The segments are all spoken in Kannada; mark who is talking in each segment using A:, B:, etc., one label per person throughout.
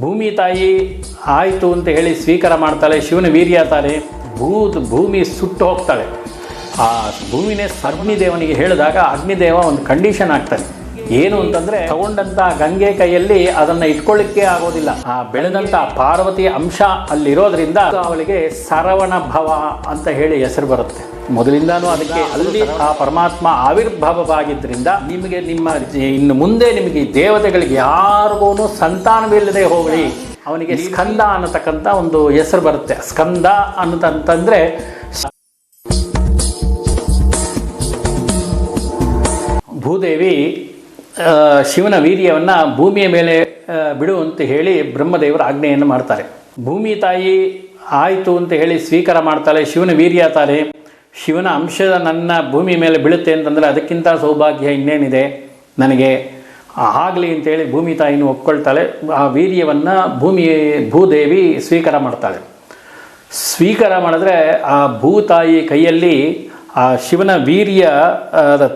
A: ಭೂಮಿ ತಾಯಿ ಆಯಿತು ಅಂತ ಹೇಳಿ ಸ್ವೀಕಾರ ಮಾಡ್ತಾಳೆ, ಶಿವನ ವೀರ್ಯ ತಾನೆ, ಭೂತ್ ಭೂಮಿ ಸುಟ್ಟು ಹೋಗ್ತಾಳೆ. ಆ ಭೂಮಿನೇ ಅಗ್ನಿದೇವನಿಗೆ ಹೇಳಿದಾಗ ಅಗ್ನಿದೇವ ಒಂದು ಕಂಡೀಷನ್ ಆಗ್ತಾನೆ. ಏನು ಅಂತಂದರೆ ತಗೊಂಡಂಥ ಗಂಗೆ ಕೈಯಲ್ಲಿ ಅದನ್ನು ಇಟ್ಕೊಳ್ಳಿಕ್ಕೆ ಆಗೋದಿಲ್ಲ. ಆ ಬೆಳೆದಂಥ ಪಾರ್ವತಿ ಅಂಶ ಅಲ್ಲಿರೋದ್ರಿಂದ ಅವಳಿಗೆ ಸರವಣ ಭವ ಅಂತ ಹೇಳಿ ಹೆಸರು ಬರುತ್ತೆ. ಮೊದಲಿಂದಾನು ಅದಕ್ಕೆ ಅಲ್ಲಿ ಆ ಪರಮಾತ್ಮ ಆವಿರ್ಭಾವವಾಗಿದ್ದರಿಂದ ನಿಮಗೆ ನಿಮ್ಮ ಇನ್ನು ಮುಂದೆ ನಿಮಗೆ ದೇವತೆಗಳಿಗೆ ಯಾರಿಗೂ ಸಂತಾನವಿಲ್ಲದೆ ಹೋಗಲಿ ಅವನಿಗೆ ಸ್ಕಂದ ಅನ್ನತಕ್ಕಂಥ ಒಂದು ಹೆಸರು ಬರುತ್ತೆ. ಸ್ಕಂದ ಅನ್ನತಂತಂದ್ರೆ ಭೂದೇವಿ ಶಿವನ ವೀರ್ಯವನ್ನು ಭೂಮಿಯ ಮೇಲೆ ಬಿಡು ಅಂತ ಹೇಳಿ ಬ್ರಹ್ಮದೇವರು ಆಜ್ಞೆಯನ್ನು ಮಾಡ್ತಾರೆ. ಭೂಮಿ ತಾಯಿ ಆಯಿತು ಅಂತ ಹೇಳಿ ಸ್ವೀಕಾರ ಮಾಡ್ತಾಳೆ ಶಿವನ ವೀರ್ಯ ತಾನೆ ಶಿವನ ಅಂಶ ನನ್ನ ಭೂಮಿ ಮೇಲೆ ಬೀಳುತ್ತೆ ಅಂತಂದರೆ ಅದಕ್ಕಿಂತ ಸೌಭಾಗ್ಯ ಇನ್ನೇನಿದೆ? ನನಗೆ ಆಗಲಿ ಅಂತೇಳಿ ಭೂಮಿ ತಾಯಿನೂ ಒಪ್ಕೊಳ್ತಾಳೆ. ಆ ವೀರ್ಯವನ್ನು ಭೂಮಿ ಭೂದೇವಿ ಸ್ವೀಕಾರ ಮಾಡ್ತಾಳೆ. ಸ್ವೀಕಾರ ಮಾಡಿದ್ರೆ ಆ ಭೂತಾಯಿ ಕೈಯಲ್ಲಿ ಆ ಶಿವನ ವೀರ್ಯ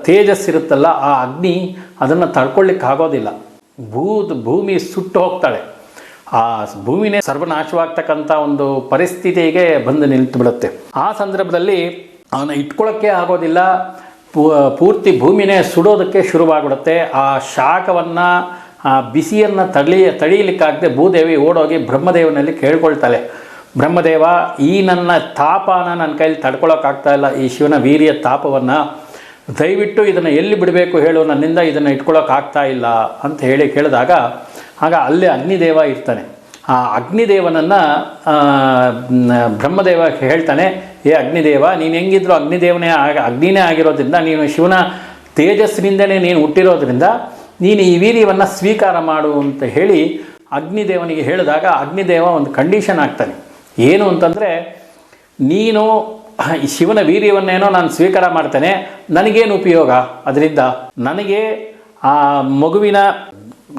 A: ತೇಜಸ್ಸಿರುತ್ತಲ್ಲ ಆ ಅಗ್ನಿ ಅದನ್ನು ತಡ್ಕೊಳ್ಳಿಕ್ಕಾಗೋದಿಲ್ಲ ಭೂ, ಭೂಮಿ ಸುಟ್ಟು ಹೋಗ್ತಾಳೆ. ಆ ಭೂಮಿನೇ ಸರ್ವನಾಶವಾಗ್ತಕ್ಕಂಥ ಒಂದು ಪರಿಸ್ಥಿತಿಗೆ ಬಂದು ನಿಂತು ಬಿಡುತ್ತೆ ಆ ಸಂದರ್ಭದಲ್ಲಿ ಅವನ ಇಟ್ಕೊಳ್ಳೋಕ್ಕೆ ಆಗೋದಿಲ್ಲ ಪೂರ್ತಿ ಭೂಮಿನೇ ಸುಡೋದಕ್ಕೆ ಶುರುವಾಗ್ಬಿಡುತ್ತೆ. ಆ ಶಾಖವನ್ನು, ಆ ಬಿಸಿಯನ್ನು ತಳಿ ತಡೆಯಲಿಕ್ಕಾಗದೆ ಭೂದೇವಿ ಓಡೋಗಿ ಬ್ರಹ್ಮದೇವನಲ್ಲಿ ಕೇಳ್ಕೊಳ್ತಾಳೆ. ಬ್ರಹ್ಮದೇವ, ಈ ನನ್ನ ತಾಪನ ನನ್ನ ಕೈಲಿ ತಡ್ಕೊಳ್ಳೋಕ್ಕಾಗ್ತಾ ಇಲ್ಲ. ಈ ಶಿವನ ವೀರ್ಯ ತಾಪವನ್ನು ದಯವಿಟ್ಟು ಇದನ್ನು ಎಲ್ಲಿ ಬಿಡಬೇಕು ಹೇಳು, ನನ್ನಿಂದ ಇದನ್ನು ಇಟ್ಕೊಳ್ಳೋಕ್ಕಾಗ್ತಾ ಇಲ್ಲ ಅಂತ ಹೇಳಿ ಕೇಳಿದಾಗ, ಆಗ ಅಲ್ಲೇ ಅಗ್ನಿದೇವ ಇರ್ತಾನೆ. ಆ ಅಗ್ನಿದೇವನನ್ನು ಬ್ರಹ್ಮದೇವ ಹೇಳ್ತಾನೆ, ಏ ಅಗ್ನಿದೇವ, ನೀನು ಹೆಂಗಿದ್ರು ಅಗ್ನಿದೇವನೇ ಆಗ, ಅಗ್ನಿನೇ ಆಗಿರೋದ್ರಿಂದ ನೀನು ಶಿವನ ತೇಜಸ್ಸಿನಿಂದನೇ ನೀನು ಹುಟ್ಟಿರೋದ್ರಿಂದ ನೀನು ಈ ವೀರ್ಯವನ್ನು ಸ್ವೀಕಾರ ಮಾಡು ಅಂತ ಹೇಳಿ ಅಗ್ನಿದೇವನಿಗೆ ಹೇಳಿದಾಗ ಅಗ್ನಿದೇವ ಒಂದು ಕಂಡೀಷನ್ ಆಗ್ತಾನೆ. ಏನು ಅಂತಂದರೆ, ನೀನು ಶಿವನ ವೀರ್ಯವನ್ನೇನೋ ನಾನು ಸ್ವೀಕಾರ ಮಾಡ್ತೇನೆ, ನನಗೇನು ಉಪಯೋಗ? ಅದರಿಂದ ನನಗೆ ಆ ಮಗುವಿನ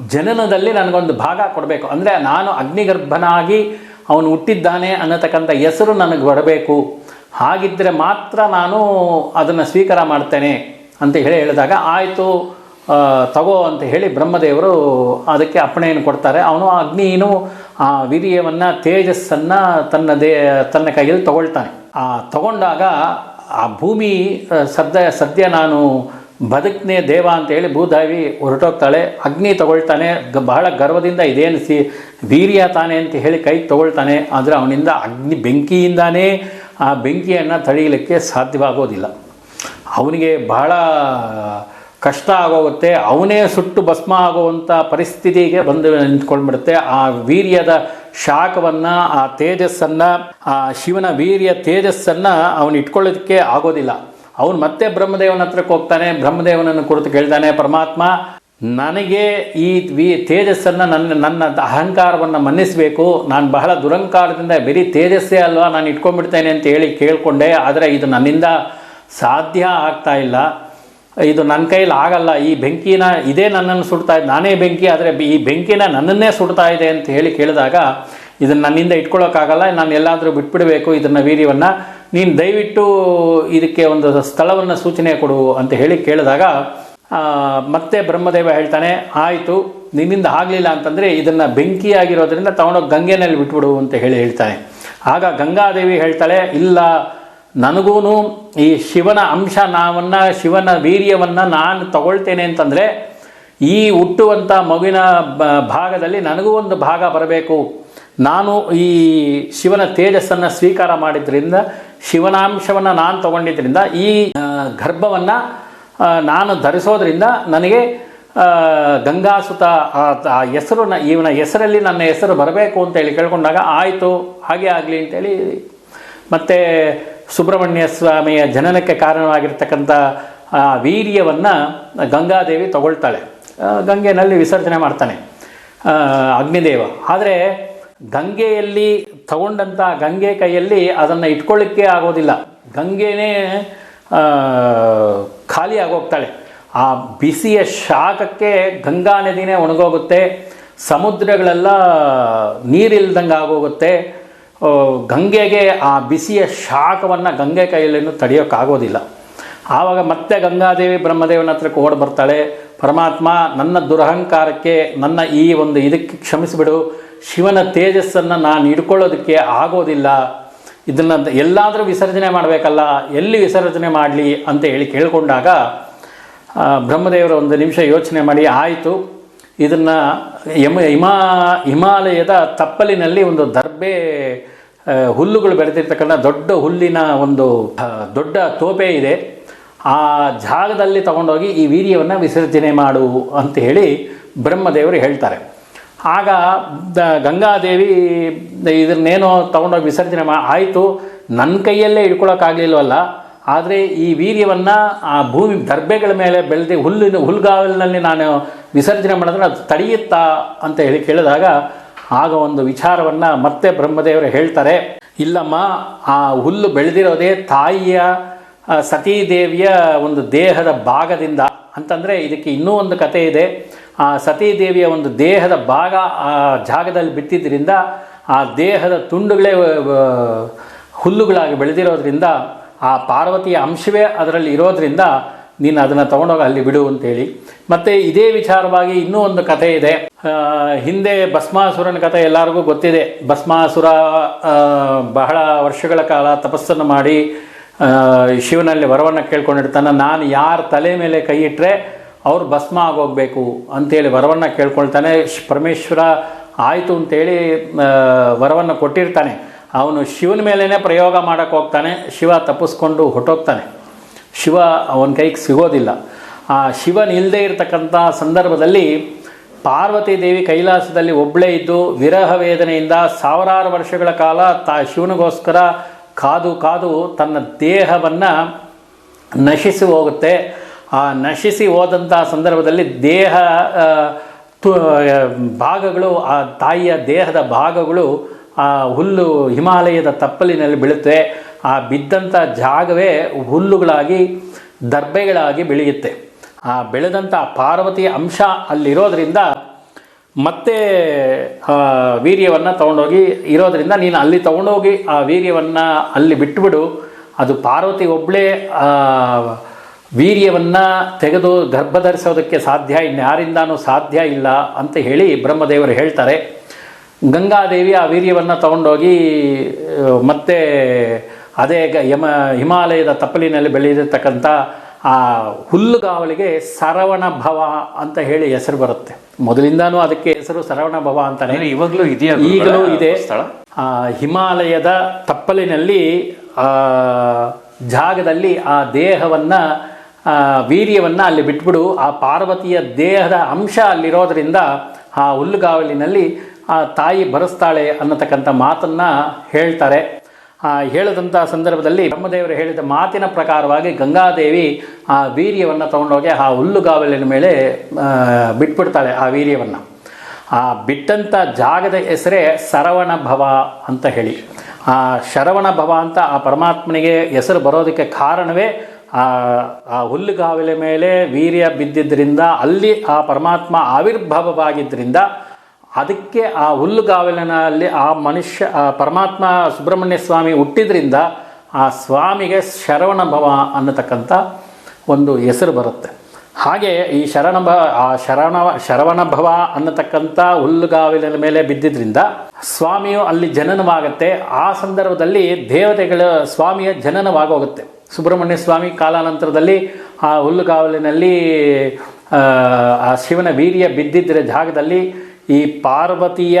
A: ಜನನದಲ್ಲಿ ನನಗೊಂದು ಭಾಗ ಕೊಡಬೇಕು. ಅಂದರೆ ನಾನು ಅಗ್ನಿಗರ್ಭನಾಗಿ ಅವನು ಹುಟ್ಟಿದ್ದಾನೆ ಅನ್ನತಕ್ಕಂಥ ಹೆಸರು ನನಗೆ ಬರಬೇಕು ಹಾಗಿದ್ದರೆ ಮಾತ್ರ ನಾನು ಅದನ್ನು ಸ್ವೀಕಾರ ಮಾಡ್ತೇನೆ ಅಂತ ಹೇಳಿ ಹೇಳಿದಾಗ, ಆಯಿತು ತಗೋ ಅಂತ ಹೇಳಿ ಬ್ರಹ್ಮದೇವರು ಅದಕ್ಕೆ ಅಪ್ಪಣೆಯನ್ನು ಕೊಡ್ತಾರೆ. ಅವನು ಆ ಅಗ್ನಿನು ಆ ವೀರ್ಯವನ್ನು, ತೇಜಸ್ಸನ್ನು ತನ್ನ ದೇ, ತನ್ನ ಕೈಯಲ್ಲಿ ತಗೊಳ್ತಾನೆ. ಆ, ತಗೊಂಡಾಗ ಆ ಭೂಮಿ ಸದ್ಯ ಸದ್ಯ ನಾನು ಬದುಕ್ನೇ ದೇವ ಅಂತ ಹೇಳಿ ಭೂದೇವಿ ಹೊರಟೋಗ್ತಾಳೆ. ಅಗ್ನಿ ತಗೊಳ್ತಾನೆ. ಬಹಳ ಗರ್ವದಿಂದ ಇದೇನು ಸಿ, ವೀರ್ಯ ತಾನೆ ಅಂತ ಹೇಳಿ ಕೈ ತಗೊಳ್ತಾನೆ. ಆದರೆ ಅವನಿಂದ ಅಗ್ನಿ ಬೆಂಕಿಯಿಂದಾನೇ ಆ ಬೆಂಕಿಯನ್ನು ತಡೆಯಲಿಕ್ಕೆ ಸಾಧ್ಯವಾಗೋದಿಲ್ಲ. ಅವನಿಗೆ ಬಹಳ ಕಷ್ಟ ಆಗೋಗುತ್ತೆ. ಅವನೇ ಸುಟ್ಟು ಭಸ್ಮ ಆಗುವಂಥ ಪರಿಸ್ಥಿತಿಗೆ ಬಂದು ನಿಂತ್ಕೊಂಡ್ಬಿಡುತ್ತೆ. ಆ ವೀರ್ಯದ ಶಾಖವನ್ನು, ಆ ತೇಜಸ್ಸನ್ನು, ಆ ಶಿವನ ವೀರ್ಯ ತೇಜಸ್ಸನ್ನು ಅವನು ಇಟ್ಕೊಳ್ಳೋದಕ್ಕೆ ಆಗೋದಿಲ್ಲ. ಅವನು ಮತ್ತೆ ಬ್ರಹ್ಮದೇವನ ಹತ್ರಕ್ಕೆ ಹೋಗ್ತಾನೆ, ಬ್ರಹ್ಮದೇವನನ್ನು ಕುರಿತು ಕೇಳ್ತಾನೆ, ಪರಮಾತ್ಮ, ನನಗೆ ಈ ವಿ ತೇಜಸ್ಸನ್ನು ನನ್ನ ನನ್ನ ಅಹಂಕಾರವನ್ನು ಮನ್ನಿಸಬೇಕು. ನಾನು ಬಹಳ ದುರಂಕಾರದಿಂದ ಬರೀ ತೇಜಸ್ಸೇ ಅಲ್ವಾ? ನಾನು ಇಟ್ಕೊಂಡ್ಬಿಡ್ತೇನೆ ಅಂತ ಹೇಳಿ ಕೇಳಿಕೊಂಡೆ. ಆದರೆ ಇದು ನನ್ನಿಂದ ಸಾಧ್ಯ ಆಗ್ತಾ ಇಲ್ಲ. ಇದು ನನ್ನ ಕೈಲಿ ಆಗಲ್ಲ. ಈ ಬೆಂಕಿನ, ಇದೇ ನನ್ನನ್ನು ಸುಡ್ತಾ ಇದೆ, ನಾನೇ ಬೆಂಕಿ, ಆದರೆ ಈ ಬೆಂಕಿನ ನನ್ನನ್ನೇ ಸುಡ್ತಾ ಇದೆ ಅಂತ ಹೇಳಿ ಕೇಳಿದಾಗ, ಇದನ್ನು ನನ್ನಿಂದ ಇಟ್ಕೊಳ್ಳೋಕ್ಕಾಗಲ್ಲ ನಾನು ಎಲ್ಲಾದರೂ ಬಿಟ್ಬಿಡಬೇಕು. ಇದನ್ನು ವೀರ್ಯವನ್ನು ನೀನು ದಯವಿಟ್ಟು ಇದಕ್ಕೆ ಒಂದು ಸ್ಥಳವನ್ನು ಸೂಚನೆ ಕೊಡು ಅಂತ ಹೇಳಿ ಕೇಳಿದಾಗ ಮತ್ತೆ ಬ್ರಹ್ಮದೇವ ಹೇಳ್ತಾನೆ, ಆಯಿತು, ನಿನ್ನಿಂದ ಆಗಲಿಲ್ಲ ಅಂತಂದರೆ ಇದನ್ನು ಬೆಂಕಿಯಾಗಿರೋದ್ರಿಂದ ತಗೊಂಡೋಗಿ ಗಂಗೆನಲ್ಲಿ ಬಿಟ್ಬಿಡು ಅಂತ ಹೇಳಿ ಹೇಳ್ತಾನೆ. ಆಗ ಗಂಗಾದೇವಿ ಹೇಳ್ತಾಳೆ, ಇಲ್ಲ ನನಗೂ ಈ ಶಿವನ ಅಂಶ ನಾವನ್ನು, ಶಿವನ ವೀರ್ಯವನ್ನು ನಾನು ತಗೊಳ್ತೇನೆ ಅಂತಂದರೆ, ಈ ಹುಟ್ಟುವಂಥ ಮಗುವಿನ ಭಾಗದಲ್ಲಿ ನನಗೂ ಒಂದು ಭಾಗ ಬರಬೇಕು. ನಾನು ಈ ಶಿವನ ತೇಜಸ್ಸನ್ನು ಸ್ವೀಕಾರ ಮಾಡಿದ್ರಿಂದ, ಶಿವನಾಂಶವನ್ನು ನಾನು ತಗೊಂಡಿದ್ದರಿಂದ ಈ ಗರ್ಭವನ್ನು ನಾನು ಧರಿಸೋದ್ರಿಂದ ನನಗೆ ಗಂಗಾಸುತ, ಆ ಹೆಸರು ನ- ಇವನ ಹೆಸರಲ್ಲಿ ನನ್ನ ಹೆಸರು ಬರಬೇಕು ಅಂತೇಳಿ ಕೇಳ್ಕೊಂಡಾಗ ಆಯಿತು, ಹಾಗೆ ಆಗಲಿ ಅಂತೇಳಿ ಮತ್ತು ಸುಬ್ರಹ್ಮಣ್ಯ ಸ್ವಾಮಿಯ ಜನನಕ್ಕೆ ಕಾರಣವಾಗಿರ್ತಕ್ಕಂಥ ವೀರ್ಯವನ್ನು ಗಂಗಾದೇವಿ ತಗೊಳ್ತಾಳೆ. ಗಂಗೆನಲ್ಲಿ ವಿಸರ್ಜನೆ ಮಾಡ್ತಾನೆ ಅಗ್ನಿದೇವ. ಆದರೆ ಗಂಗೆಯಲ್ಲಿ ತಗೊಂಡಂಥ ಗಂಗೆ ಕೈಯಲ್ಲಿ ಅದನ್ನು ಇಟ್ಕೊಳ್ಳಿಕ್ಕೆ ಆಗೋದಿಲ್ಲ. ಗಂಗೆನೇ ಖಾಲಿ ಆಗೋಗ್ತಾಳೆ. ಆ ಬಿಸಿಯ ಶಾಖಕ್ಕೆ ಗಂಗಾ ನದಿನೇ ಒಣಗೋಗುತ್ತೆ. ಸಮುದ್ರಗಳೆಲ್ಲ ನೀರಿಲ್ದಂಗೆ ಆಗೋಗುತ್ತೆ. ಗಂಗೆಗೆ ಆ ಬಿಸಿಯ ಶಾಖವನ್ನು ಗಂಗೆ ಕೈಯಲ್ಲೇನು ತಡೆಯೋಕ್ಕಾಗೋದಿಲ್ಲ. ಆವಾಗ ಮತ್ತೆ ಗಂಗಾದೇವಿ ಬ್ರಹ್ಮದೇವನ ಹತ್ರ ಓಡಿ ಬರ್ತಾಳೆ. ಪರಮಾತ್ಮ, ನನ್ನ ದುರಹಂಕಾರಕ್ಕೆ ನನ್ನ ಈ ಒಂದು ಇದಕ್ಕೆ ಕ್ಷಮಿಸಿಬಿಡು. ಶಿವನ ತೇಜಸ್ಸನ್ನು ನಾನು ಹಿಡ್ಕೊಳ್ಳೋದಕ್ಕೆ ಆಗೋದಿಲ್ಲ. ಇದನ್ನು ಎಲ್ಲಾದರೂ ವಿಸರ್ಜನೆ ಮಾಡಬೇಕಲ್ಲ, ಎಲ್ಲಿ ವಿಸರ್ಜನೆ ಮಾಡಲಿ ಅಂತ ಹೇಳಿ ಕೇಳಿಕೊಂಡಾಗ ಬ್ರಹ್ಮದೇವರ ಒಂದು ನಿಮಿಷ ಯೋಚನೆ ಮಾಡಿ, ಆಯಿತು, ಇದನ್ನು ಯಮ, ಹಿಮಾ, ಹಿಮಾಲಯದ ತಪ್ಪಲಿನಲ್ಲಿ ಒಂದು ದರ್ಬೆ ಹುಲ್ಲುಗಳು ಬೆಳೆದಿರ್ತಕ್ಕಂಥ ದೊಡ್ಡ ಹುಲ್ಲಿನ ಒಂದು ದೊಡ್ಡ ತೋಪೆ ಇದೆ. ಆ ಜಾಗದಲ್ಲಿ ತಗೊಂಡೋಗಿ ಈ ವೀರ್ಯವನ್ನು ವಿಸರ್ಜನೆ ಮಾಡು ಅಂತ ಹೇಳಿ ಬ್ರಹ್ಮದೇವರು ಹೇಳ್ತಾರೆ. ಆಗ ದ ಗಂಗಾದೇವಿ ಇದನ್ನೇನೋ ತಗೊಂಡೋಗಿ ವಿಸರ್ಜನೆ ಮಾ ಆಯಿತು. ನನ್ನ ಕೈಯಲ್ಲೇ ಇಟ್ಕೊಳೋಕ್ಕಾಗಲಿಲ್ವಲ್ಲ ಆದರೆ ಈ ವೀರ್ಯವನ್ನು ಆ ಭೂಮಿ ದರ್ಬೆಗಳ ಮೇಲೆ ಬೆಳೆದು ಹುಲ್ಲಿನ ಹುಲ್ಗಾವಲಿನಲ್ಲಿ ನಾನು ವಿಸರ್ಜನೆ ಮಾಡಿದ್ರೆ ಅದು ತಡೆಯುತ್ತಾ ಅಂತ ಹೇಳಿ ಕೇಳಿದಾಗ ಆಗ ಒಂದು ವಿಚಾರವನ್ನು ಮತ್ತೆ ಬ್ರಹ್ಮದೇವರು ಹೇಳ್ತಾರೆ. ಇಲ್ಲಮ್ಮ, ಆ ಹುಲ್ಲು ಬೆಳೆದಿರೋದೇ ತಾಯಿಯ ಸತೀದೇವಿಯ ಒಂದು ದೇಹದ ಭಾಗದಿಂದ. ಅಂತಂದರೆ ಇದಕ್ಕೆ ಇನ್ನೂ ಒಂದು ಕತೆ ಇದೆ. ಆ ಸತೀದೇವಿಯ ಒಂದು ದೇಹದ ಭಾಗ ಆ ಜಾಗದಲ್ಲಿ ಬಿತ್ತಿದ್ದರಿಂದ ಆ ದೇಹದ ತುಂಡುಗಳೇ ಹುಲ್ಲುಗಳಾಗಿ ಬೆಳೆದಿರೋದ್ರಿಂದ ಆ ಪಾರ್ವತಿಯ ಅಂಶವೇ ಅದರಲ್ಲಿ ಇರೋದ್ರಿಂದ ನೀನು ಅದನ್ನು ತಗೊಂಡೋಗಿ ಅಲ್ಲಿ ಬಿಡು ಅಂತೇಳಿ. ಮತ್ತು ಇದೇ ವಿಚಾರವಾಗಿ ಇನ್ನೂ ಒಂದು ಕಥೆ ಇದೆ. ಹಿಂದೆ ಭಸ್ಮಾಸುರನ ಕಥೆ ಎಲ್ಲರಿಗೂ ಗೊತ್ತಿದೆ. ಭಸ್ಮಾಸುರ ಬಹಳ ವರ್ಷಗಳ ಕಾಲ ತಪಸ್ಸನ್ನು ಮಾಡಿ ಶಿವನಲ್ಲಿ ವರವನ್ನು ಕೇಳ್ಕೊಂಡಿರ್ತಾನೆ. ನಾನು ಯಾರ ತಲೆ ಮೇಲೆ ಕೈ ಇಟ್ಟರೆ ಅವ್ರು ಭಸ್ಮ ಆಗೋಗ್ಬೇಕು ಅಂತೇಳಿ ವರವನ್ನು ಕೇಳ್ಕೊಳ್ತಾನೆ ಪರಮೇಶ್ವರ ಆಯಿತು ಅಂತೇಳಿ ವರವನ್ನು ಕೊಟ್ಟಿರ್ತಾನೆ. ಅವನು ಶಿವನ ಮೇಲೇ ಪ್ರಯೋಗ ಮಾಡೋಕ್ಕೆ ಹೋಗ್ತಾನೆ, ಶಿವ ತಪ್ಪಿಸ್ಕೊಂಡು ಹೊಟ್ಟೋಗ್ತಾನೆ ಶಿವ ಅವನ ಕೈಗೆ ಸಿಗೋದಿಲ್ಲ. ಆ ಶಿವನ ಇಲ್ಲದೇ ಇರತಕ್ಕಂಥ ಸಂದರ್ಭದಲ್ಲಿ ಪಾರ್ವತಿ ದೇವಿ ಕೈಲಾಸದಲ್ಲಿ ಒಬ್ಬಳೇ ಇದ್ದು ವಿರಹ ವೇದನೆಯಿಂದ ಸಾವಿರಾರು ವರ್ಷಗಳ ಕಾಲ ತಾ ಶಿವನಿಗೋಸ್ಕರ ಕಾದು ಕಾದು ತನ್ನ ದೇಹವನ್ನು ನಶಿಸಿ ಹೋಗುತ್ತೆ. ಆ ನಶಿಸಿ ಹೋದಂಥ ಸಂದರ್ಭದಲ್ಲಿ ದೇಹ ತು ಭಾಗಗಳು, ಆ ತಾಯಿಯ ದೇಹದ ಭಾಗಗಳು, ಆ ಹುಲ್ಲು ಹಿಮಾಲಯದ ತಪ್ಪಲಿನಲ್ಲಿ ಬೀಳುತ್ತೆ ಆ ಬಿದ್ದಂಥ ಜಾಗವೇ ಹುಲ್ಲುಗಳಾಗಿ ದರ್ಬೆಗಳಾಗಿ ಬೆಳೆಯುತ್ತೆ. ಆ ಬೆಳೆದಂಥ ಪಾರ್ವತಿಯ ಅಂಶ ಅಲ್ಲಿರೋದ್ರಿಂದ ಮತ್ತೆ ವೀರ್ಯವನ್ನು ತೊಗೊಂಡೋಗಿ ಇರೋದರಿಂದ ನೀನು ಅಲ್ಲಿ ತೊಗೊಂಡೋಗಿ ಆ ವೀರ್ಯವನ್ನು ಅಲ್ಲಿ ಬಿಟ್ಟುಬಿಡು ಅದು ಪಾರ್ವತಿ ಒಬ್ಬಳೇ ವೀರ್ಯವನ್ನು ತೆಗೆದು ಗರ್ಭಧರಿಸೋದಕ್ಕೆ ಸಾಧ್ಯ ಇನ್ಯಾರಿಂದಾನೂ ಸಾಧ್ಯ ಇಲ್ಲ ಅಂತ ಹೇಳಿ ಬ್ರಹ್ಮದೇವರು ಹೇಳ್ತಾರೆ. ಗಂಗಾದೇವಿ ಆ ವೀರ್ಯವನ್ನು ತಗೊಂಡೋಗಿ ಮತ್ತೆ ಅದೇ ಗ- ಯಮ ಹಿಮಾಲಯದ ತಪ್ಪಲಿನಲ್ಲಿ ಬೆಳೆದಿರ್ತಕ್ಕಂಥ ಆ ಹುಲ್ಲುಗಾವಲಿಗೆ ಸರವಣ ಭವ ಅಂತ ಹೇಳಿ ಹೆಸರು ಬರುತ್ತೆ. ಮೊದಲಿಂದಾನೂ ಅದಕ್ಕೆ ಹೆಸರು ಸರವಣ ಭವ ಅಂತಾನೆ.
B: ಇವಾಗಲೂ ಇದೆಯಾ
A: ಈಗಲೂ ಇದೆ.
B: ಸ್ಥಳ?
A: ಆ ಹಿಮಾಲಯದ ತಪ್ಪಲಿನಲ್ಲಿ ಆ ಜಾಗದಲ್ಲಿ ಆ ದೇಹವನ್ನ ವೀರ್ಯವನ್ನ ಅಲ್ಲಿ ಬಿಟ್ಬಿಡು. ಆ ಪಾರ್ವತಿಯ ದೇಹದ ಅಂಶ ಅಲ್ಲಿರೋದ್ರಿಂದ ಆ ಹುಲ್ಲುಗಾವಲಿನಲ್ಲಿ ಆ ತಾಯಿ ಬರೆಸ್ತಾಳೆ ಅನ್ನತಕ್ಕಂಥ ಮಾತನ್ನು ಹೇಳ್ತಾರೆ. ಆ ಹೇಳಿದಂಥ ಸಂದರ್ಭದಲ್ಲಿ ಬ್ರಹ್ಮದೇವರು ಹೇಳಿದ ಮಾತಿನ ಪ್ರಕಾರವಾಗಿ ಗಂಗಾದೇವಿ ಆ ವೀರ್ಯವನ್ನು ತಗೊಂಡೋಗಿ ಆ ಹುಲ್ಲುಗಾವಲಿನ ಮೇಲೆ ಬಿಟ್ಬಿಡ್ತಾಳೆ ಆ ವೀರ್ಯವನ್ನು. ಆ ಬಿಟ್ಟಂಥ ಜಾಗದ ಹೆಸರೇ ಸರವಣ ಭವ ಅಂತ ಹೇಳಿ. ಆ ಶರವಣ ಭವ ಅಂತ ಆ ಪರಮಾತ್ಮನಿಗೆ ಹೆಸರು ಬರೋದಕ್ಕೆ ಕಾರಣವೇ ಆ ಆ ಹುಲ್ಲುಗಾವಲ ಮೇಲೆ ವೀರ್ಯ ಬಿದ್ದಿದ್ದರಿಂದ ಅಲ್ಲಿ ಆ ಪರಮಾತ್ಮ ಆವಿರ್ಭಾವವಾಗಿದ್ದರಿಂದ ಅದಕ್ಕೆ ಆ ಹುಲ್ಲುಗಾವಲಿನಲ್ಲಿ ಆ ಮನುಷ್ಯ, ಆ ಪರಮಾತ್ಮ ಸುಬ್ರಹ್ಮಣ್ಯ ಸ್ವಾಮಿ ಹುಟ್ಟಿದ್ರಿಂದ ಆ ಸ್ವಾಮಿಗೆ ಶರವಣ ಭವ ಅನ್ನತಕ್ಕಂಥ ಒಂದು ಹೆಸರು ಬರುತ್ತೆ. ಹಾಗೆ ಈ ಶರಣ ಭ, ಆ ಶರಣ, ಶರವಣ ಭವ ಅನ್ನತಕ್ಕಂಥ ಹುಲ್ಲುಗಾವಿನ ಮೇಲೆ ಬಿದ್ದಿದ್ರಿಂದ ಸ್ವಾಮಿಯು ಅಲ್ಲಿ ಜನನವಾಗುತ್ತೆ. ಆ ಸಂದರ್ಭದಲ್ಲಿ ದೇವತೆಗಳ ಸ್ವಾಮಿಯ ಜನನವಾಗೋಗುತ್ತೆ. ಸುಬ್ರಹ್ಮಣ್ಯ ಸ್ವಾಮಿ ಕಾಲಾನಂತರದಲ್ಲಿ ಆ ಹುಲ್ಲುಗಾವಲಿನಲ್ಲಿ ಆ, ಶಿವನ ವೀರ್ಯ ಬಿದ್ದಿದ್ದ ಜಾಗದಲ್ಲಿ ಈ ಪಾರ್ವತಿಯ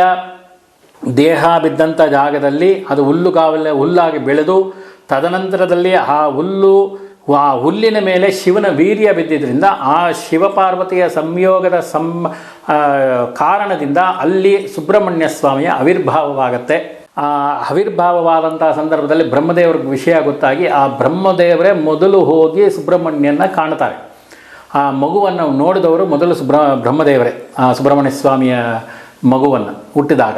A: ದೇಹ ಬಿದ್ದಂಥ ಜಾಗದಲ್ಲಿ ಅದು ಹುಲ್ಲುಗಾವಲ ಹುಲ್ಲಾಗಿ ಬೆಳೆದು ತದನಂತರದಲ್ಲಿ ಆ ಹುಲ್ಲು ಆ ಹುಲ್ಲಿನ ಮೇಲೆ ಶಿವನ ವೀರ್ಯ ಬಿದ್ದಿದ್ದರಿಂದ ಆ ಶಿವಪಾರ್ವತಿಯ ಸಂಯೋಗದ ಸಂ ಕಾರಣದಿಂದ ಅಲ್ಲಿ ಸುಬ್ರಹ್ಮಣ್ಯ ಸ್ವಾಮಿಯ ಆವಿರ್ಭಾವವಾಗುತ್ತೆ ಆವಿರ್ಭಾವವಾದಂಥ ಸಂದರ್ಭದಲ್ಲಿ ಬ್ರಹ್ಮದೇವ್ರಿಗೆ ವಿಷಯ ಗೊತ್ತಾಗಿ ಆ ಬ್ರಹ್ಮದೇವರೇ ಮೊದಲು ಹೋಗಿ ಸುಬ್ರಹ್ಮಣ್ಯನ ಕಾಣ್ತಾರೆ. ಆ ಮಗುವನ್ನು ನೋಡಿದವರು ಮೊದಲು ಸುಬ್ರ ಬ್ರಹ್ಮದೇವರೇ ಆ ಸುಬ್ರಹ್ಮಣ್ಯ ಸ್ವಾಮಿಯ ಮಗುವನ್ನು ಹುಟ್ಟಿದಾಗ.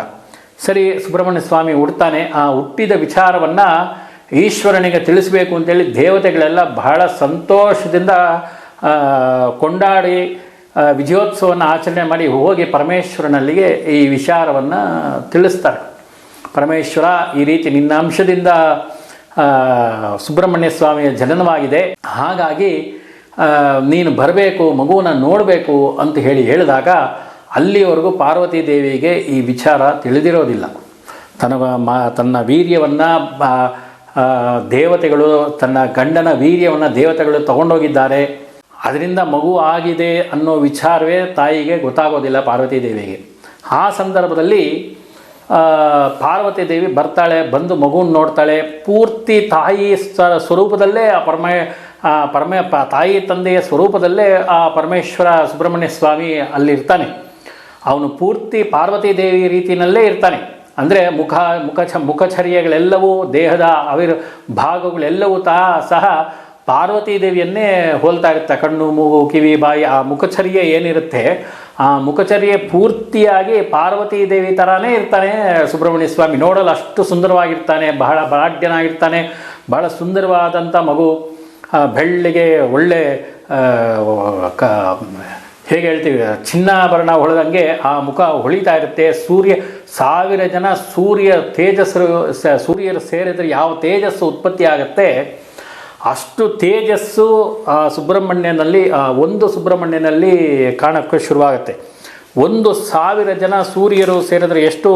A: ಸರಿ ಸುಬ್ರಹ್ಮಣ್ಯ ಸ್ವಾಮಿ ಹುಡ್ತಾನೆ. ಆ ಹುಟ್ಟಿದ ವಿಚಾರವನ್ನು ಈಶ್ವರನಿಗೆ ತಿಳಿಸಬೇಕು ಅಂತೇಳಿ ದೇವತೆಗಳೆಲ್ಲ ಬಹಳ ಸಂತೋಷದಿಂದ ಆ, ಕೊಂಡಾಡಿ ಆ, ವಿಜಯೋತ್ಸವವನ್ನು ಆಚರಣೆ ಮಾಡಿ ಹೋಗಿ ಪರಮೇಶ್ವರನಲ್ಲಿಗೆ ಈ ವಿಚಾರವನ್ನು ತಿಳಿಸ್ತಾರೆ. ಪರಮೇಶ್ವರ ಈ ರೀತಿ ನಿನ್ನ ಅಂಶದಿಂದ ಸುಬ್ರಹ್ಮಣ್ಯ ಸ್ವಾಮಿಯ ಜನನವಾಗಿದೆ. ಹಾಗಾಗಿ ನೀನು ಬರಬೇಕು, ಮಗುವನ್ನು ನೋಡಬೇಕು ಅಂತ ಹೇಳಿ ಹೇಳಿದಾಗ ಅಲ್ಲಿವರೆಗೂ ಪಾರ್ವತಿ ದೇವಿಗೆ ಈ ವಿಚಾರ ತಿಳಿದಿರೋದಿಲ್ಲ. ತನ್ನ ಮ, ತನ್ನ ವೀರ್ಯವನ್ನು ದೇವತೆಗಳು, ತನ್ನ ಗಂಡನ ವೀರ್ಯವನ್ನು ದೇವತೆಗಳು ತಗೊಂಡೋಗಿದ್ದಾರೆ. ಅದರಿಂದ ಮಗು ಆಗಿದೆ ಅನ್ನೋ ವಿಚಾರವೇ ತಾಯಿಗೆ ಗೊತ್ತಾಗೋದಿಲ್ಲ ಪಾರ್ವತಿ ದೇವಿಗೆ. ಆ ಸಂದರ್ಭದಲ್ಲಿ ಪಾರ್ವತಿ ದೇವಿ ಬರ್ತಾಳೆ, ಬಂದು ಮಗುವನ್ನು ನೋಡ್ತಾಳೆ. ಪೂರ್ತಿ ತಾಯಿ ಸ್ವರೂಪದಲ್ಲೇ ಆ ಪರಮ ಪರಮ ತಾಯಿ ತಂದೆಯ ಸ್ವರೂಪದಲ್ಲೇ ಆ ಪರಮೇಶ್ವರ ಸುಬ್ರಹ್ಮಣ್ಯ ಸ್ವಾಮಿ ಅಲ್ಲಿರ್ತಾನೆ. ಅವನು ಪೂರ್ತಿ ಪಾರ್ವತಿ ದೇವಿ ರೀತಿಯಲ್ಲೇ ಇರ್ತಾನೆ. ಅಂದರೆ ಮುಖ ಮುಖ ಮುಖಚರ್ಯಗಳೆಲ್ಲವೂ, ದೇಹದ ಅವಿರ್, ಭಾಗಗಳೆಲ್ಲವೂ ತಾ ಸಹ ಪಾರ್ವತಿ ದೇವಿಯನ್ನೇ ಹೋಲ್ತಾ ಇರುತ್ತೆ. ಕಣ್ಣು, ಮೂಗು, ಕಿವಿ, ಬಾಯಿ, ಆ ಮುಖಚರ್ಯೆ ಏನಿರುತ್ತೆ, ಆ ಮುಖಚರ್ಯೆ ಪೂರ್ತಿಯಾಗಿ ಪಾರ್ವತೀ ದೇವಿ ಥರನೇ ಇರ್ತಾನೆ ಸುಬ್ರಹ್ಮಣ್ಯ ಸ್ವಾಮಿ. ನೋಡಲು ಅಷ್ಟು ಸುಂದರವಾಗಿರ್ತಾನೆ, ಬಹಳ ಬಲಾಢ್ಯನಾಗಿರ್ತಾನೆ ಬಹಳ ಸುಂದರವಾದಂಥ ಮಗು. ಬೆಳ್ಳಿಗೆ ಒಳ್ಳೆ ಕ, ಹೇಗೆ ಹೇಳ್ತೀವಿ, ಚಿನ್ನಾಭರಣ ಹೊಳೆದಂಗೆ ಆ ಮುಖ ಹೊಳಿತಾ ಇರುತ್ತೆ. ಸೂರ್ಯ, ಸಾವಿರ ಜನ ಸೂರ್ಯ ತೇಜಸ್ಸು ಸೂರ್ಯರು ಸೇರಿದರೆ ಯಾವ ತೇಜಸ್ಸು ಉತ್ಪತ್ತಿ ಆಗುತ್ತೆ ಅಷ್ಟು ತೇಜಸ್ಸು ಆ ಸುಬ್ರಹ್ಮಣ್ಯನಲ್ಲಿ ಒಂದು ಸುಬ್ರಹ್ಮಣ್ಯನಲ್ಲಿ ಕಾಣಕ್ಕೆ ಶುರುವಾಗುತ್ತೆ. ಒಂದು ಸಾವಿರ ಜನ ಸೂರ್ಯರು ಸೇರಿದ್ರೆ ಎಷ್ಟು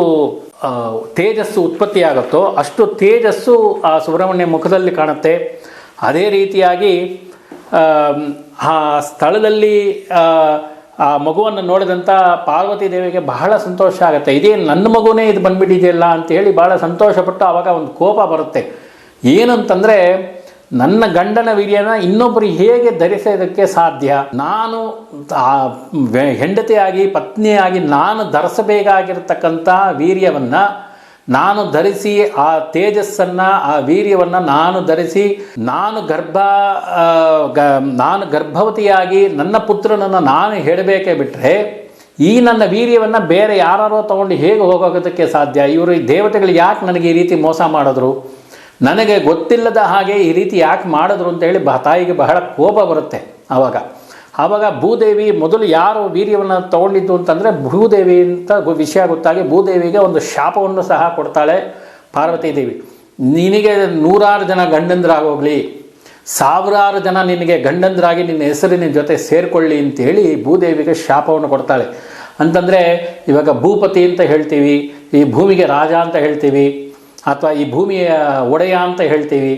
A: ತೇಜಸ್ಸು ಉತ್ಪತ್ತಿ ಆಗುತ್ತೋ ಅಷ್ಟು ತೇಜಸ್ಸು ಆ ಸುಬ್ರಹ್ಮಣ್ಯ ಮುಖದಲ್ಲಿ ಕಾಣುತ್ತೆ. ಅದೇ ರೀತಿಯಾಗಿ ಆ ಸ್ಥಳದಲ್ಲಿ ಆ, ಮಗುವನ್ನು ನೋಡಿದಂಥ ಪಾರ್ವತಿ ದೇವಿಗೆ ಬಹಳ ಸಂತೋಷ ಆಗುತ್ತೆ. ಇದೇ ನನ್ನ ಮಗುನೇ ಇದು ಬಂದ್ಬಿಟ್ಟಿದೆಯಲ್ಲ ಅಂತ ಹೇಳಿ ಬಹಳ ಸಂತೋಷಪಟ್ಟು ಆವಾಗ ಒಂದು ಕೋಪ ಬರುತ್ತೆ. ಏನಂತಂದರೆ ನನ್ನ ಗಂಡನ ವೀರ್ಯನ ಇನ್ನೊಬ್ಬರಿಗೆ ಹೇಗೆ ಧರಿಸೋದಕ್ಕೆ ಸಾಧ್ಯ? ನಾನು ಹೆಂಡತಿಯಾಗಿ, ಪತ್ನಿಯಾಗಿ ನಾನು ಧರಿಸಬೇಕಾಗಿರ್ತಕ್ಕಂಥ ವೀರ್ಯವನ್ನು ನಾನು ಧರಿಸಿ, ಆ ತೇಜಸ್ಸನ್ನು, ಆ ವೀರ್ಯವನ್ನು ನಾನು ಧರಿಸಿ, ನಾನು ಗರ್ಭ ನಾನು ಗರ್ಭವತಿಯಾಗಿ ನನ್ನ ಪುತ್ರನನ್ನು ನಾನು ಹೇಳಬೇಕೇ ಬಿಟ್ಟರೆ ಈ ನನ್ನ ವೀರ್ಯವನ್ನು ಬೇರೆ ಯಾರೋ ತಗೊಂಡು ಹೇಗೆ ಹೋಗೋದಕ್ಕೆ ಸಾಧ್ಯ? ಇವರು ಈ ದೇವತೆಗಳು ಯಾಕೆ ನನಗೆ ಈ ರೀತಿ ಮೋಸ ಮಾಡಿದ್ರು? ನನಗೆ ಗೊತ್ತಿಲ್ಲದ ಹಾಗೆ ಈ ರೀತಿ ಯಾಕೆ ಮಾಡಿದ್ರು ಅಂತೇಳಿ ಬ ತಾಯಿಗೆ ಬಹಳ ಕೋಪ ಬರುತ್ತೆ ಆವಾಗ. ಆವಾಗ ಭೂದೇವಿ ಮೊದಲು ಯಾರು ವೀರ್ಯವನ್ನು ತಗೊಂಡಿದ್ದು ಅಂತಂದರೆ ಭೂದೇವಿ ಅಂತ ವಿಷಯ ಗೊತ್ತಾಗಿ ಭೂದೇವಿಗೆ ಒಂದು ಶಾಪವನ್ನು ಸಹ ಕೊಡ್ತಾಳೆ ಪಾರ್ವತಿ ದೇವಿ. ನಿನಗೆ ನೂರಾರು ಜನ ಗಂಡಂದ್ರಾಗೋಗ್ಲಿ ಸಾವಿರಾರು ಜನ ನಿನಗೆ ಗಂಡಂದ್ರಾಗಿ ನಿನ್ನ ಹೆಸರಿನ ಜೊತೆ ಸೇರಿಕೊಳ್ಳಿ ಅಂತೇಳಿ ಭೂದೇವಿಗೆ ಶಾಪವನ್ನು ಕೊಡ್ತಾಳೆ. ಅಂತಂದರೆ ಇವಾಗ ಭೂಪತಿ ಅಂತ ಹೇಳ್ತೀವಿ, ಈ ಭೂಮಿಗೆ ರಾಜ ಅಂತ ಹೇಳ್ತೀವಿ ಅಥವಾ ಈ ಭೂಮಿಯ ಒಡೆಯ ಅಂತ ಹೇಳ್ತೀವಿ.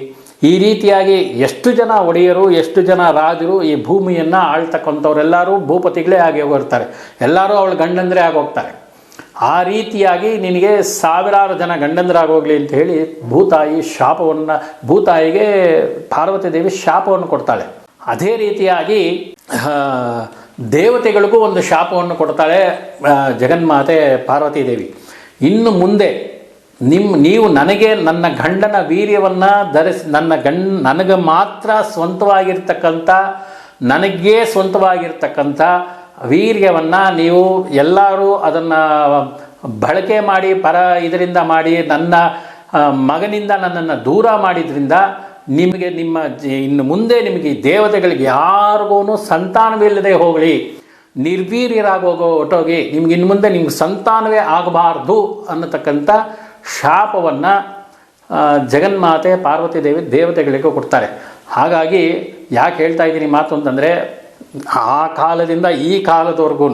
A: ಈ ರೀತಿಯಾಗಿ ಎಷ್ಟು ಜನ ಒಡೆಯರು, ಎಷ್ಟು ಜನ ರಾಜರು ಈ ಭೂಮಿಯನ್ನು ಆಳ್ತಕ್ಕಂಥವ್ರೆಲ್ಲರೂ ಭೂಪತಿಗಳೇ ಆಗಿ ಹೋಗಿರ್ತಾರೆ. ಎಲ್ಲರೂ ಅವಳು ಗಂಡಂದ್ರೆ ಆಗೋಗ್ತಾರೆ ಆ ರೀತಿಯಾಗಿ ನಿನಗೆ ಸಾವಿರಾರು ಜನ ಗಂಡಂದರಾಗೋಗ್ಲಿ ಅಂತ ಹೇಳಿ ಭೂತಾಯಿ ಶಾಪವನ್ನು, ಭೂತಾಯಿಗೆ ಪಾರ್ವತಿ ದೇವಿ ಶಾಪವನ್ನು ಕೊಡ್ತಾಳೆ. ಅದೇ ರೀತಿಯಾಗಿ ದೇವತೆಗಳಿಗೂ ಒಂದು ಶಾಪವನ್ನು ಕೊಡ್ತಾಳೆ ಜಗನ್ಮಾತೆ ಪಾರ್ವತಿ ದೇವಿ. ಇನ್ನು ಮುಂದೆ ನಿಮ್ಮ ನೀವು ನನಗೆ ನನ್ನ ಗಂಡನ ವೀರ್ಯವನ್ನು ಧರಿಸಿ, ನನ್ನ ಗಂಡ, ನನಗೆ ಮಾತ್ರ ಸ್ವಂತವಾಗಿರ್ತಕ್ಕಂಥ, ನನಗೇ ಸ್ವಂತವಾಗಿರ್ತಕ್ಕಂಥ ವೀರ್ಯವನ್ನು ನೀವು ಎಲ್ಲರೂ ಅದನ್ನು ಬಳಕೆ ಮಾಡಿ, ಪರ ಇದರಿಂದ ಮಾಡಿ, ನನ್ನ ಮಗನಿಂದ ನನ್ನನ್ನು ದೂರ ಮಾಡಿದ್ರಿಂದ ನಿಮಗೆ ನಿಮ್ಮ ಇನ್ನು ಮುಂದೆ ನಿಮಗೆ ದೇವತೆಗಳಿಗೆ ಯಾರಿಗೂ ಸಂತಾನವಿಲ್ಲದೆ ಹೋಗಲಿ. ನಿರ್ವೀರ್ಯರಾಗೋಗೋ ಹೊಟ್ಟೋಗಿ ನಿಮ್ಗೆ ಇನ್ನು ಮುಂದೆ ನಿಮ್ಗೆ ಸಂತಾನವೇ ಆಗಬಾರ್ದು ಅನ್ನತಕ್ಕಂಥ ಶಾಪವನ್ನು ಜಗನ್ಮಾತೆ ಪಾರ್ವತಿ ದೇವಿ ದೇವತೆಗಳಿಗೂ ಕೊಡ್ತಾರೆ. ಹಾಗಾಗಿ ಯಾಕೆ ಹೇಳ್ತಾ ಇದ್ದೀನಿ ಮಾತು ಅಂತಂದರೆ, ಆ ಕಾಲದಿಂದ ಈ ಕಾಲದವರೆಗೂ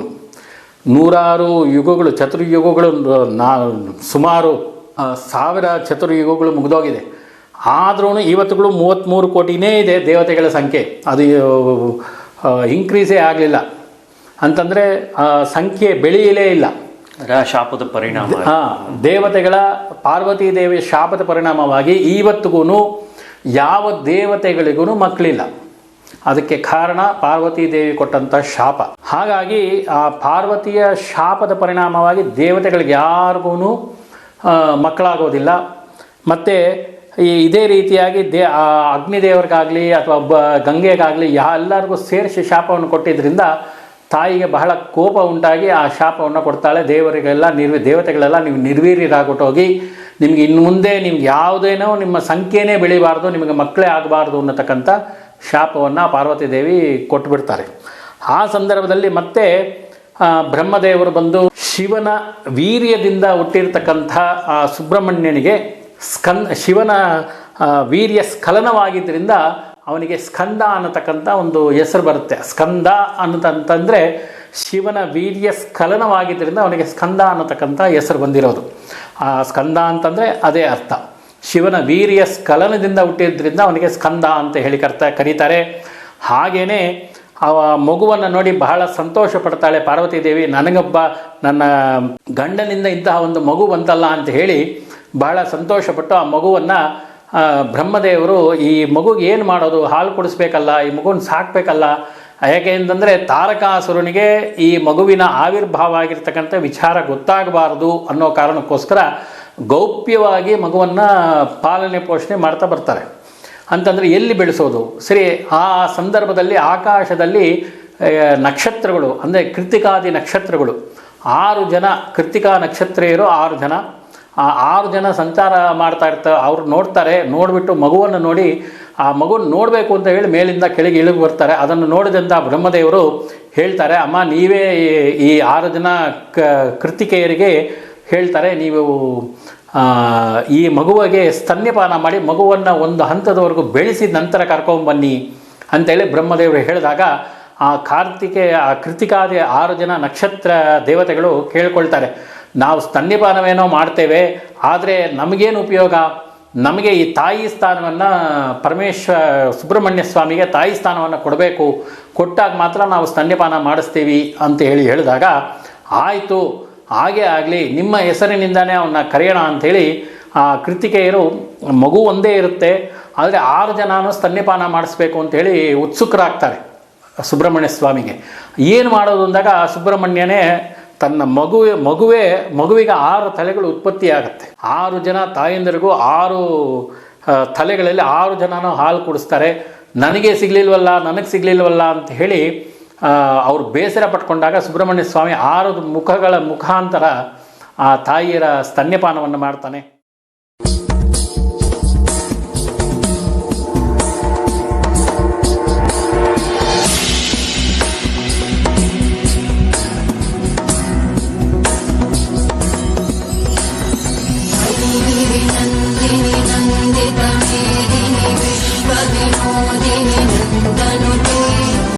A: ನೂರಾರು ಯುಗಗಳು, ಚತುರ್ಯುಗಗಳು, ನಾ, ಸುಮಾರು ಸಾವಿರ ಚತುರ್ಯುಗಗಳು ಮುಗಿದೋಗಿದೆ. ಆದ್ರೂ ಇವತ್ತುಗಳು ಮೂವತ್ತ್ಮೂರು ಕೋಟಿನೇ ಇದೆ ದೇವತೆಗಳ ಸಂಖ್ಯೆ. ಅದು ಇನ್ಕ್ರೀಸೇ ಆಗಲಿಲ್ಲ. ಅಂತಂದರೆ ಸಂಖ್ಯೆ ಬೆಳೆಯಲೇ ಇಲ್ಲ.
B: ಶಾಪದ ಪರಿಣಾಮ.
A: ಹಾ ದೇವತೆಗಳ ಪಾರ್ವತಿ ದೇವಿಯ ಶಾಪದ ಪರಿಣಾಮವಾಗಿ ಇವತ್ತಿಗೂ ಯಾವ ದೇವತೆಗಳಿಗೂ ಮಕ್ಕಳಿಲ್ಲ. ಅದಕ್ಕೆ ಕಾರಣ ಪಾರ್ವತಿ ದೇವಿ ಕೊಟ್ಟಂಥ ಶಾಪ. ಹಾಗಾಗಿ ಆ ಪಾರ್ವತಿಯ ಶಾಪದ ಪರಿಣಾಮವಾಗಿ ದೇವತೆಗಳಿಗೆ ಯಾರಿಗೂ ಮಕ್ಕಳಾಗೋದಿಲ್ಲ. ಮತ್ತು ಈ ಇದೇ ರೀತಿಯಾಗಿ ದೇ ಅಗ್ನಿದೇವರಿಗಾಗಲಿ ಅಥವಾ ಬ ಗಂಗೆಗಾಗಲಿ ಎಲ್ಲರಿಗೂ ಸೇರಿಸಿ ಶಾಪವನ್ನು ಕೊಟ್ಟಿದ್ದರಿಂದ ತಾಯಿಗೆ ಬಹಳ ಕೋಪ ಉಂಟಾಗಿ ಆ ಶಾಪವನ್ನು ಕೊಡ್ತಾಳೆ. ದೇವರಿಗೆಲ್ಲ ನಿರ್ವಿ, ದೇವತೆಗಳೆಲ್ಲ ನೀವು ನಿರ್ವೀರ್ಯರಾಗ್ಬಿಟ್ಟೋಗಿ ನಿಮಗೆ ಇನ್ನು ಮುಂದೆ ನಿಮ್ಗೆ ಯಾವುದೇನೋ ನಿಮ್ಮ ಸಂಖ್ಯೆನೇ ಬೆಳಿಬಾರ್ದು, ನಿಮಗೆ ಮಕ್ಕಳೇ ಆಗಬಾರ್ದು ಅನ್ನತಕ್ಕಂಥ ಶಾಪವನ್ನು ಪಾರ್ವತಿ ದೇವಿ ಕೊಟ್ಟುಬಿಡ್ತಾರೆ ಆ ಸಂದರ್ಭದಲ್ಲಿ ಮತ್ತೆ ಬ್ರಹ್ಮದೇವರು ಬಂದು ಶಿವನ ವೀರ್ಯದಿಂದ ಹುಟ್ಟಿರ್ತಕ್ಕಂಥ ಆ ಸುಬ್ರಹ್ಮಣ್ಯನಿಗೆ ಸ್ಕನ್, ಶಿವನ ವೀರ್ಯ ಸ್ಖಲನವಾಗಿದ್ದರಿಂದ ಅವನಿಗೆ ಸ್ಕಂದ ಅನ್ನತಕ್ಕಂಥ ಒಂದು ಹೆಸರು ಬರುತ್ತೆ. ಸ್ಕಂದ ಅನ್ನತಂತಂದರೆ ಶಿವನ ವೀರ್ಯ ಸ್ಖಲನವಾಗಿದ್ದರಿಂದ ಅವನಿಗೆ ಸ್ಕಂದ ಅನ್ನತಕ್ಕಂಥ ಹೆಸರು ಬಂದಿರೋದು. ಆ ಸ್ಕಂದ ಅಂತಂದರೆ ಅದೇ ಅರ್ಥ. ಶಿವನ ವೀರ್ಯ ಸ್ಖಲನದಿಂದ ಹುಟ್ಟಿದ್ರಿಂದ ಅವನಿಗೆ ಸ್ಕಂದ ಅಂತ ಹೇಳಿ ಕರ್ತ, ಕರೀತಾರೆ. ಹಾಗೆಯೇ ಅವ ಮಗುವನ್ನು ನೋಡಿ ಬಹಳ ಸಂತೋಷ ಪಡ್ತಾಳೆ. ಪಾರ್ವತಿ ದೇವಿ, ನನಗೊಬ್ಬ ನನ್ನ ಗಂಡನಿಂದ ಇಂತಹ ಒಂದು ಮಗು ಬಂತಲ್ಲ ಅಂತ ಹೇಳಿ ಬಹಳ ಸಂತೋಷಪಟ್ಟು ಆ ಮಗುವನ್ನು ಬ್ರಹ್ಮದೇವರು ಈ ಮಗುಗೆ ಏನು ಮಾಡೋದು? ಹಾಲು ಕುಡಿಸ್ಬೇಕಲ್ಲ, ಈ ಮಗುನ ಸಾಕಬೇಕಲ್ಲ. ಯಾಕೆ ಅಂತಂದರೆ ತಾರಕಾಸುರನಿಗೆ ಈ ಮಗುವಿನ ಆವಿರ್ಭಾವ ಆಗಿರ್ತಕ್ಕಂಥ ವಿಚಾರ ಗೊತ್ತಾಗಬಾರದು ಅನ್ನೋ ಕಾರಣಕ್ಕೋಸ್ಕರ ಗೌಪ್ಯವಾಗಿ ಮಗುವನ್ನು ಪಾಲನೆ ಪೋಷಣೆ ಮಾಡ್ತಾ ಬರ್ತಾರೆ. ಅಂತಂದರೆ ಎಲ್ಲಿ ಬೆಳೆಸೋದು? ಸರಿ, ಆ ಸಂದರ್ಭದಲ್ಲಿ ಆಕಾಶದಲ್ಲಿ ನಕ್ಷತ್ರಗಳು, ಅಂದರೆ ಕೃತಿಕಾದಿ ನಕ್ಷತ್ರಗಳು. ಆರು ಜನ, ಕೃತಿಕಾ ನಕ್ಷತ್ರೆಯರು ಆರು ಜನ. ಆ ಆರು ಜನ ಸಂಚಾರ ಮಾಡ್ತಾ ಇರ್ತಾರೆ ಅವ್ರು ನೋಡ್ತಾರೆ, ನೋಡಿಬಿಟ್ಟು ಮಗುವನ್ನು ನೋಡಿ, ಆ ಮಗುವನ್ನು ನೋಡಬೇಕು ಅಂತ ಹೇಳಿ ಮೇಲಿಂದ ಕೆಳಗೆ ಇಳಿದು ಬರ್ತಾರೆ. ಅದನ್ನು ನೋಡಿದಂಥ ಬ್ರಹ್ಮದೇವರು ಹೇಳ್ತಾರೆ, ಅಮ್ಮ, ನೀವೇ ಈ- ಆರು ಜನ ಕೃತಿಕೆಯರಿಗೆ ಹೇಳ್ತಾರೆ, ನೀವು ಈ ಮಗುವಿಗೆ ಸ್ತನ್ಯಪಾನ ಮಾಡಿ, ಮಗುವನ್ನು ಒಂದು ಹಂತದವರೆಗೂ ಬೆಳೆಸಿದ ನಂತರ ಕರ್ಕೊಂಬನ್ನಿ ಅಂತೇಳಿ ಬ್ರಹ್ಮದೇವರು ಹೇಳಿದಾಗ, ಆ ಕಾರ್ತಿಕೆ, ಆ ಕೃತಿಕಾದಿ ಆರು ಜನ ನಕ್ಷತ್ರ ದೇವತೆಗಳು ಕೇಳ್ಕೊಳ್ತಾರೆ. ನಾವು ಸ್ತನ್ಯಪಾನವೇನೋ ಮಾಡ್ತೇವೆ, ಆದರೆ ನಮಗೇನು ಉಪಯೋಗ? ನಮಗೆ ಈ ತಾಯಿ ಸ್ಥಾನವನ್ನು ಪರಮೇಶ್ವರ ಸುಬ್ರಹ್ಮಣ್ಯ ಸ್ವಾಮಿಗೆ ತಾಯಿ ಸ್ಥಾನವನ್ನು ಕೊಡಬೇಕು. ಕೊಟ್ಟಾಗ ಮಾತ್ರ ನಾವು ಸ್ತನ್ಯಪಾನ ಮಾಡಿಸ್ತೀವಿ ಅಂತ ಹೇಳಿ ಹೇಳಿದಾಗ, ಆಯಿತು, ಹಾಗೇ ಆಗಲಿ, ನಿಮ್ಮ ಹೆಸರಿನಿಂದನೇ ಅವನ್ನ ಕರೆಯೋಣ ಅಂಥೇಳಿ ಆ ಕೃತಿಕೆಯರು ಮಗು ಒಂದೇ ಇರುತ್ತೆ, ಆದರೆ ಆರು ಜನನೂ ಸ್ತನ್ಯಪಾನ ಮಾಡಿಸ್ಬೇಕು ಅಂತೇಳಿ ಉತ್ಸುಕರಾಗ್ತಾರೆ ಸುಬ್ರಹ್ಮಣ್ಯ ಸ್ವಾಮಿಗೆ. ಏನು ಮಾಡೋದು ಅಂದಾಗ ಸುಬ್ರಹ್ಮಣ್ಯನೇ ತನ್ನ ಮಗುವೆ ಮಗುವೆ, ಮಗುವಿಗೆ ಆರು ತಲೆಗಳು ಉತ್ಪತ್ತಿಯಾಗುತ್ತೆ. ಆರು ಜನ ತಾಯಂದಿರಿಗೂ ಆರು ತಲೆಗಳಲ್ಲಿ ಆರು ಜನನೂ ಹಾಲು ಕುಡಿಸ್ತಾರೆ. ನನಗೆ ಸಿಗಲಿಲ್ವಲ್ಲ ನನಗೆ ಸಿಗಲಿಲ್ವಲ್ಲ ಅಂತ ಹೇಳಿ ಅವ್ರು ಬೇಸರ ಪಟ್ಕೊಂಡಾಗ ಸುಬ್ರಹ್ಮಣ್ಯ ಸ್ವಾಮಿ ಆರು ಮುಖಗಳ ಮುಖಾಂತರ ಆ ತಾಯಿಯರ ಸ್ತನ್ಯಪಾನವನ್ನು ಮಾಡ್ತಾನೆ.